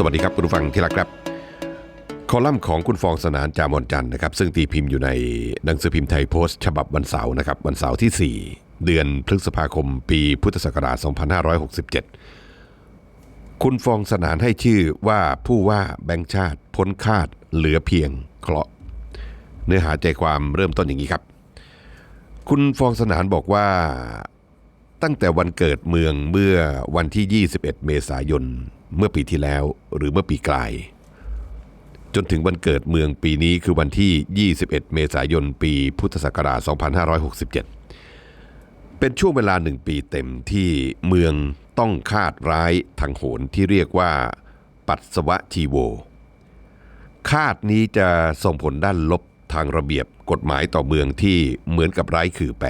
สวัสดีครับคุณผู้ฟังที่รักครับคอลัมน์ของคุณฟองสนานจามอนจันทร์นะครับซึ่งตีพิมพ์อยู่ในหนังสือพิมพ์ไทยโพสต์ฉบับวันเสาร์นะครับวันเสาร์ที่ 4 เดือนพฤษภาคม ปีพุทธศักราช 2567 คุณฟองสนานให้ชื่อว่าผู้ว่าแบงค์ชาติพ้นคาดเหลือเพียงเคราะห์เนื้อหาใจความเริ่มต้นอย่างนี้ครับ คุณฟองสนานบอกว่าตั้งแต่วันเกิดเมืองเมื่อวันที่ 21 เมษายน เมื่อปีที่แล้วหรือเมื่อปีกลาย จนถึงวันเกิดเมืองปีนี้คือวันที่ 21 เมษายนปีพุทธศักราช 2567 เป็นช่วงเวลาหนึ่งปีเต็มที่เมืองต้องคาดร้ายทางโหนที่เรียกว่า ปัสสวะชีโว คาดนี้จะส่งผลด้านลบทางระเบียบกฎหมายต่อเมืองที่เหมือนกับไร้ขื่อแปร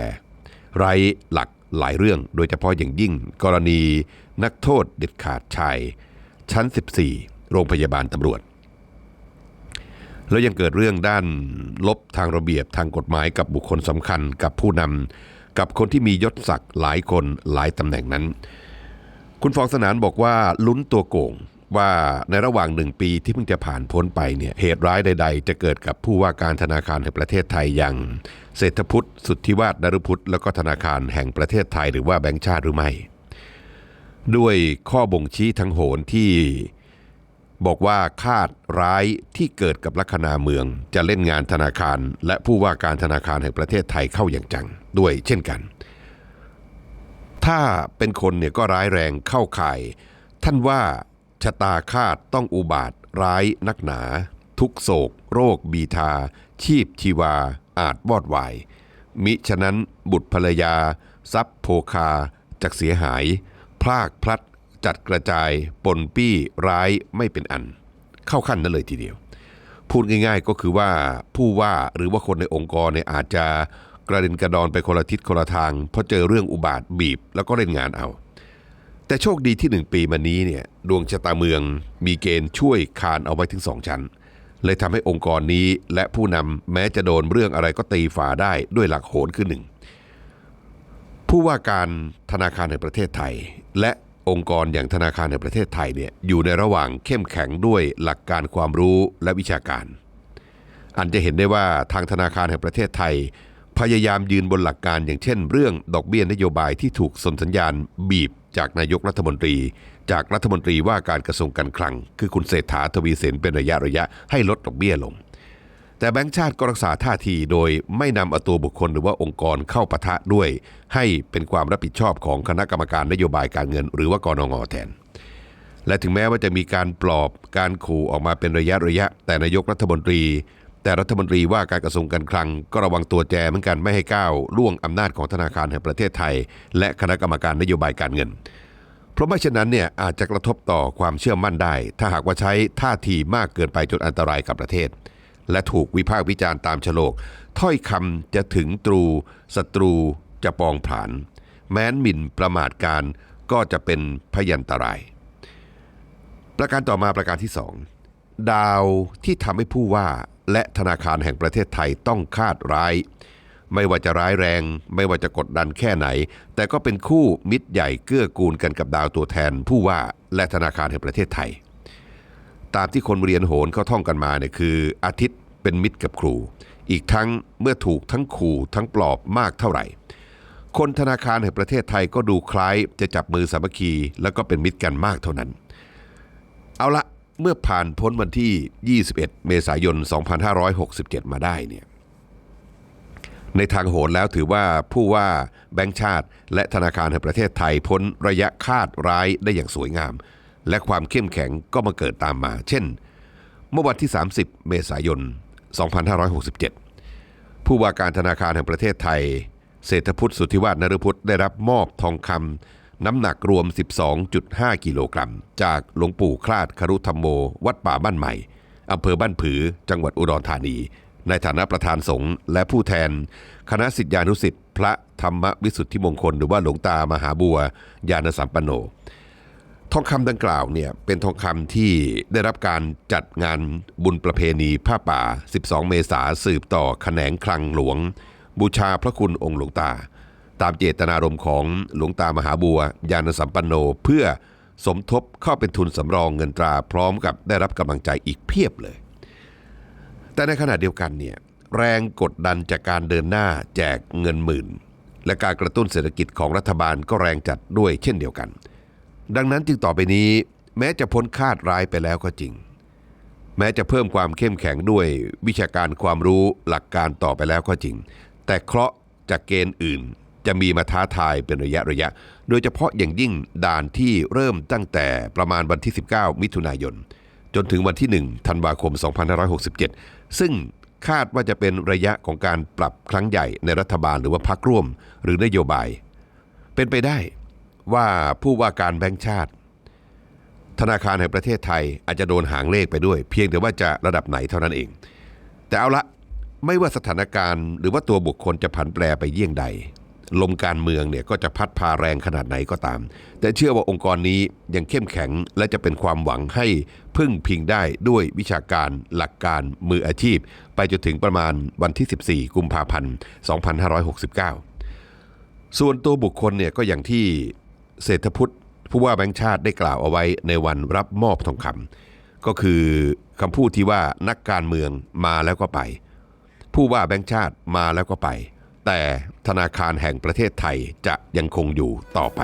ไร้หลักหลายเรื่องโดยเฉพาะอย่างยิ่งกรณีนักโทษเด็ดขาดชาย ชั้น 14 โรงพยาบาลตำรวจ แล้วยังเกิดเรื่องด้านลบทางระเบียบทางกฎหมายกับบุคคลสำคัญกับผู้นำกับคนที่มียศศักดิ์หลายคนหลายตำแหน่งนั้น คุณฟองสนานบอกว่าลุ้นตัวโกงว่าในระหว่างหนึ่งปีที่เพิ่งจะผ่านพ้นไปเนี่ยเหตุร้ายใด ๆ จะเกิดกับผู้ว่าการธนาคารแห่งประเทศไทยอย่างเศรษฐพุทธสุทธิวาฒนรุพุทธแล้วก็ธนาคารแห่งประเทศไทยหรือว่าแบงก์ชาติหรือไม่ ด้วยข้อบ่งชี้ทางโหนที่ บอกว่าคาดร้ายที่เกิดกับลัคนาเมือง จะเล่นงานธนาคาร และผู้ว่าการธนาคารแห่งประเทศไทยเข้าอย่างจังด้วยเช่นกัน ถ้าเป็นคนเนี่ยก็ร้ายแรงเข้าข่าย ท่านว่าชะตาคาดต้องอุบาทร้ายนักหนา ทุกโศก โรคบีทา ชีพชีวา อาจวอดวาย มิฉะนั้นบุตรภรรยา ทรัพย์โภคาจักเสียหาย พลากพลัด จัดกระจายปนปี้ร้ายไม่เป็นอัน เข้าขั้นนั้นเลยทีเดียว พูดง่ายๆก็คือว่าผู้ว่าหรือว่าคนในองค์กรเนี่ยอาจจะกระเด็นกระดอนไปคนละทิศคนละทางเพราะเจอเรื่องอุบาทบีบแล้วก็เล่นงานเอา แต่โชคดีที่หนึ่งปีมานี้เนี่ยดวงชะตาเมืองมีเกณฑ์ช่วยคานเอาไว้ถึงสองชั้น เลยทำให้องค์กรนี้และผู้นำแม้จะโดนเรื่องอะไรก็ตีฝาได้ด้วยหลักโหนคือหนึ่ง ผู้ว่าการธนาคารแห่งประเทศไทย และองค์กรอย่างธนาคารแห่งประเทศไทยเนี่ยอยู่ในระหว่างเข้มแข็งด้วยหลักการความรู้และวิชาการ อันจะเห็นได้ว่าทางธนาคารแห่งประเทศไทย พยายามยืนบนหลักการอย่างเช่น เรื่องดอกเบี้ยนโยบายที่ถูกสนสัญญาณบีบจากนายกรัฐมนตรี จากรัฐมนตรีว่าการกระทรวงการคลัง คือคุณเศรษฐาทวีสินเป็นระยะระยะให้ลดดอกเบี้ยลง แต่แบงก์ชาติก็รักษาท่าทีโดยไม่นำเอาตัวบุคคลหรือว่าองค์กรเข้าปะทะด้วย ให้เป็นความรับผิดชอบของคณะกรรมการนโยบายการเงิน หรือว่ากรงงแทน และถึงแม้ว่าจะมีการปลอบการขู่ออกมาเป็นระยะระยะ แต่นายกรัฐมนตรี แต่รัฐมนตรีว่าการกระทรวงการคลัง ก็ระวังตัวแจเหมือนกันไม่ให้ก้าวล่วงอำนาจของธนาคารแห่งประเทศไทย และคณะกรรมการนโยบายการเงิน เพราะไม่เช่นนั้นเนี่ยอาจจะกระทบต่อความเชื่อมั่นได้ ถ้าหากว่าใช้ท่าทีมากเกินไปจนอันตรายกับประเทศ และถูกวิพากษ์วิจารณ์ตามฉลก ถ้อยคำจะถึงตรูศัตรูจะปองผาน แม้นหมิ่นประมาทการก็จะเป็นพยันตราย ประการต่อมาประการที่สองดาวที่ทำให้ผู้ว่าและธนาคารแห่งประเทศไทยต้องคาดร้าย ไม่ว่าจะร้ายแรง ไม่ว่าจะกดดันแค่ไหน แต่ก็เป็นคู่มิตรใหญ่เกื้อกูลกันกับดาวตัวแทนผู้ว่าและธนาคารแห่งประเทศไทย ตามที่คนเรียนโหนเขาท่องกันมาเนี่ยคือ อาทิตย์เป็นมิตรกับครู อีกทั้งเมื่อถูกทั้งขู่ทั้งปลอบมากเท่าไหร่ คนธนาคารแห่งประเทศไทยก็ดูคล้ายจะจับมือสามัคคี แล้วก็เป็นมิตรกันมากเท่านั้น เอาละเมื่อผ่านพ้นวันที่ 21 เมษายน 2567 มาได้เนี่ยในทางโหนแล้วถือว่าผู้ว่าแบงก์ชาติ และธนาคารแห่งประเทศไทยพ้นระยะคาดร้ายได้อย่างสวยงาม และความเข้มแข็งก็มาเกิดตามมา เช่น เมื่อวันที่ 30 เมษายน 2567 ผู้ว่าการธนาคารแห่งประเทศไทย เศรษฐพุทธสุทธิวาฒนฤพุทธได้รับมอบทองคำน้ำหนักรวม 12.5 กิโลกรัม จากหลวงปู่คลาดครุธรรมโม วัดป่าบ้านใหม่อำเภอบ้านผือ จังหวัดอุดรธานี ในฐานะประธานสงฆ์และผู้แทน คณะสิทธิานุสิทธิพระธรรมวิสุทธิมงคล หรือว่าหลวงตามหาบัวยานสัมปันโน ทองคำดังกล่าวเนี่ยเป็นทองคำที่ได้รับการจัดงานบุญประเพณีผ้าป่า 12 เมษาสืบต่อแขนงคลังหลวง บูชาพระคุณองค์หลวงตา ตามเจตนารมณ์ของหลวงตามหาบัวยานสัมปันโน เพื่อสมทบเข้าเป็นทุนสำรองเงินตราพร้อมกับได้รับกำลังใจอีกเพียบเลย แต่ในขณะเดียวกันเนี่ยแรงกดดันจากการเดินหน้าแจกเงินหมื่น และการกระตุ้นเศรษฐกิจของรัฐบาลก็แรงจัดด้วยเช่นเดียวกัน ดังนั้นจึงต่อไปนี้ แม้จะพ้นคาดร้ายไปแล้วก็จริง แม้จะเพิ่มความเข้มแข็งด้วยวิชาการความรู้หลักการต่อไปแล้วก็จริง แต่เคราะห์จากเกณฑ์อื่นจะมีมาท้าทายเป็นระยะระยะ โดยเฉพาะอย่างยิ่งด่านที่เริ่มตั้งแต่ประมาณวันที่ 19 มิถุนายน จนถึงวันที่ 1 ธันวาคม 2567 ซึ่งคาดว่าจะเป็นระยะของการปรับครั้งใหญ่ในรัฐบาลหรือว่าพักร่วม หรือนโยบาย เป็นไปได้ ว่าผู้ว่าการแบงก์ชาติ ธนาคารแห่งประเทศไทยอาจจะโดนหางเลขไปด้วย เพียงแต่ว่าจะระดับไหนเท่านั้นเอง แต่เอาละไม่ว่าสถานการณ์หรือว่าตัวบุคคลจะผันแปรไปเยี่ยงใด ลมการเมืองเนี่ยก็จะพัดพาแรงขนาดไหนก็ตาม แต่เชื่อว่าองค์กรนี้ยังเข้มแข็งและจะเป็นความหวังให้พึ่งพิงได้ด้วยวิชาการหลักการมืออาชีพ ไปจนถึงประมาณวันที่ 14 กุมภาพันธ์ 2569 ส่วนตัวบุคคลเนี่ยก็อย่างที่ เศรษฐพุทธผู้ว่าแบงค์ชาติได้กล่าวเอาไว้ในวันรับมอบทองคำก็คือคำพูดที่ว่านักการเมืองมาแล้วก็ไป ผู้ว่าแบงค์ชาติมาแล้วก็ไป แต่ธนาคารแห่งประเทศไทยจะยังคงอยู่ต่อไป